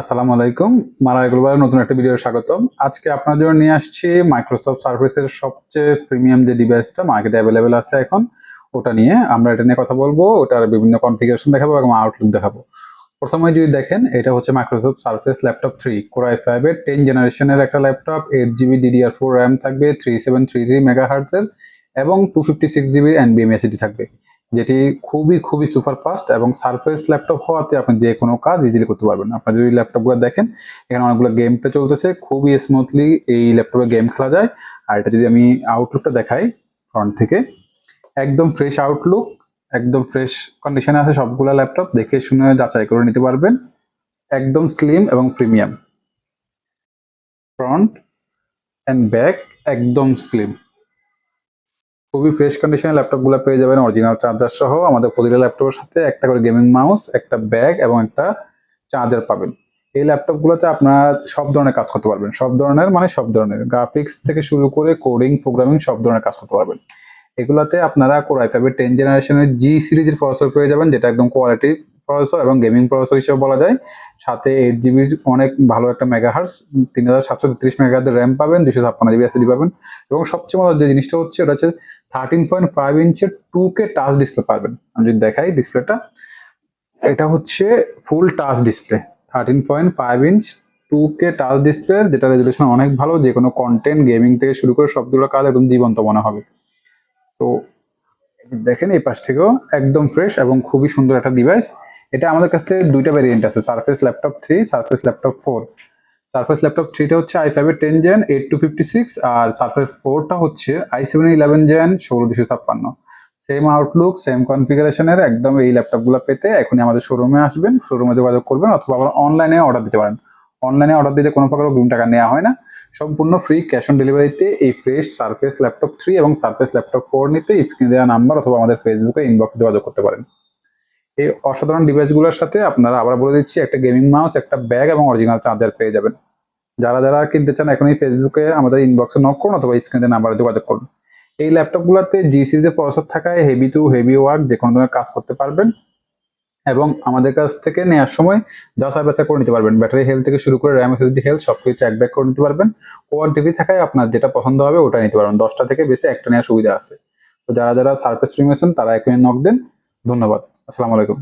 আসসালামু আলাইকুম মারা এগুলোবার নতুন একটা ভিডিও স্বাগতম। আজকে আপনার জন্য নিয়ে আসছি মাইক্রোসফট সার্ভিসের সবচেয়ে প্রিমিয়াম যে ডিভাইসটা মার্কেটে অ্যাভেলেবেল আছে এখন, ওটা নিয়ে আমরা এটা নিয়ে কথা বলব, ওটার বিভিন্ন কনফিগারেশন দেখাবো এবং আউটলুক দেখাবো। প্রথমে যদি দেখেন, এটা হচ্ছে Microsoft Surface laptop three core i ফাইভের টেন জেনারেশনের একটা laptop eight GB DDR four RAM থাকবে three seven three three mega হার্টসের এবং টু ফিফটি সিক্স জিবি এনবিএম এসিডি থাকবে। যেটি খুবই খুবই সুপার ফাস্ট এবং সারফেস ল্যাপটপ হওয়াতে আপনি যে কোনো কাজ ইজিলি করতে পারবেন। আপনার যদি ল্যাপটপগুলো দেখেন, এখানে অনেকগুলো গেম প্লে চলতেছে, খুবই স্মুথলি এই ল্যাপটপে গেম খেলা যায়। আর এটা যদি আমি আউটলুকটা দেখাই ফ্রন্ট থেকে, একদম ফ্রেশ আউটলুক একদম ফ্রেশ কন্ডিশনে আছে সবগুলো ল্যাপটপ, দেখে শুনে যাচাই করে নিতে পারবেন। একদম স্লিম এবং প্রিমিয়াম ফ্রন্ট অ্যান্ড ব্যাক একদম স্লিম খুবই ফ্রেশ কন্ডিশনে ল্যাপটপগুলো পেয়ে যাবেন অরিজিনাল চার্জার সহ। আমাদের প্রতিটা ল্যাপটপের সাথে একটা করে গেমিং মাউস একটা ব্যাগ এবং একটা চার্জার পাবেন। এই ল্যাপটপগুলোতে আপনারা সব ধরনের কাজ করতে পারবেন। সব ধরনের মানে সব ধরনের। গ্রাফিক্স থেকে শুরু করে কোডিং প্রোগ্রামিং সব ধরনের কাজ করতে পারবেন। এগুলোতে আপনারা কোরাই টেন জেনারেশনের জি সিরিজের প্রসেসর পেয়ে যাবেন, যেটা একদম কোয়ালিটি প্রসেসর এবং গেমিং প্রসেসর হিসেবে বলা যায়। সাথে এইট জিবির অনেক ভালো একটা মেগা মেগাহার্স তিন হাজার সাতশো তেত্রিশ মেগাহার্সের র্যাম পাবেন দুশো ছাপ্পান্ন জিবি এসিডি পাবেন এবং সবচেয়ে মজার যে জিনিসটা হচ্ছে ওটা হচ্ছে থার্টিন পয়েন্ট ফাইভ ইঞ্চের টু কে টাচ ডিসপ্লে পাবেন। আমি যদি দেখাই ডিসপ্লেটা এটা হচ্ছে full touch display thirteen point five inch two K touch display যেটা রেজলিউশন অনেক ভালো যে কোনো কন্টেন্ট গেমিং থেকে শুরু করে সবগুলো কাজ একদম জীবন্ত মনে হবে। তো দেখেন এই পাশ থেকেও একদম ফ্রেশ এবং খুবই সুন্দর একটা ডিভাইস এটা আমাদের কাছে দুইটা ভ্যারিয়েন্ট আছে Surface laptop three Surface laptop four Surface laptop থ্রিটা হচ্ছে আই ফাইভের ten gen eight two fifty six আর সারফেস ফোরটা হচ্ছে আই সেভেন ইলেভেন জেন ষোলো দুশো ছাপ্পান্ন। সেম আউটলুক সেম কনফিগারেশনের একদম এই ল্যাপটপগুলো পেতে এখনই আমাদের শোরুমে আসবেন শোরুমে যোগাযোগ করবেন অথবা আবার অনলাইনে অর্ডার দিতে পারেন। অনলাইনে অর্ডার দিতে কোনো প্রকার অগ্রিম টাকা নেওয়া হয় না। সম্পূর্ণ ফ্রি ক্যাশ অন ডেলিভারিতে এই ফ্রেশ সারফেস ল্যাপটপ থ্রি এবং সারফেস ল্যাপটপ ফোর নিতে স্ক্রিনে দেওয়া নাম্বার অথবা আমাদের ফেসবুকে ইনবক্স যোগাযোগ করতে পারেন। এই অসাধারণ ডিভাইসগুলোর সাথে আপনারা আবার বলে দিচ্ছি, একটা গেমিং মাউস একটা ব্যাগ এবং অরিজিনাল চার্জার পেয়ে যাবেন। যারা যারা কিনতে চান, এখনই ফেসবুকে আমাদের ইনবক্সে নক করুন অথবা স্ক্রিনে নাম্বারে যোগাযোগ করুন। এই ল্যাপটপগুলোতে জি সিরিজের প্রসেসর থাকায় হেভি টু হেভি ওয়ার্ক যে কোনো ধরনের কাজ করতে পারবেন এবং আমাদের কাছ থেকে নেওয়ার সময় যাচাই বাছাই করে নিতে পারবেন। ব্যাটারি হেলথ থেকে শুরু করে র্যাম এসএসডি হেলথ সব কিছু চেক ব্যাক করে নিতে পারবেন। কোয়ান্টিটি থাকায় আপনার যেটা পছন্দ হবে ওটা নিতে পারবেন। দশটা থেকে বেশি একটা নেওয়ার সুবিধা আছে। তো যারা যারা সার্ফেস স্ট্রিম তারা এখনই নক দেন। ধন্যবাদ। আসসালামু আলাইকুম।